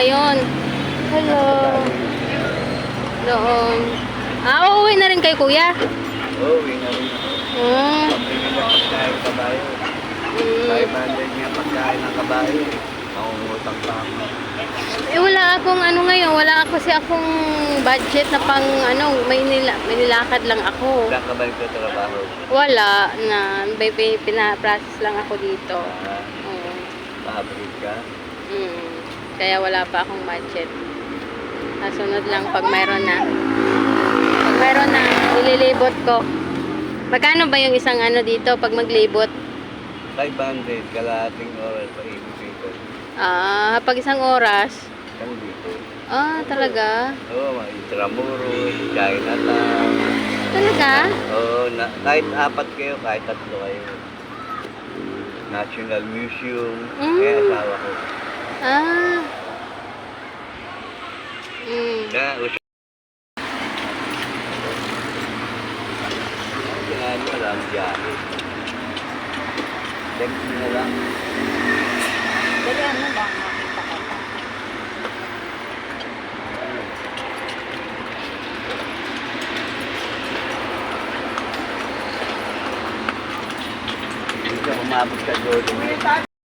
ngayon. Hello. Doon. Ah, uuwi na rin kay kuya. Oo, uwi na rin ako. Hmm. Pabili na pagkain kabayo. Hmm. 500 niya pagkain ng kabayo. Nakungutang pa ako. Eh, wala akong ano ngayon, wala ako kasi akong budget na pang ano, may, nila, may nilakad lang ako. Kabayo ka trabaho? Wala na, may pi- pinaprocess lang ako dito. Ah, Oo. pahabrid ka? Mm. Kaya wala pa akong budget. Nasunod lang pag mayroon na. Pag mayroon na, nililibot ko. Magkano ba yung isang ano dito pag maglibot? 500 kalahating oras pa ko. Ah, pag isang oras. Isang dito. Ah, talaga? Oo, mga Intramuros, Chinatown. Talaga? Oo, na, kahit apat kayo, kahit tatlo kayo. National Museum. Mm. Kaya asawa ko. Ah. Mm. Kaya us- Kaya ano lang, biyahe. Thank you na lang. Dali ano ba ang makita ko? Hindi ka umabot sa Jordan.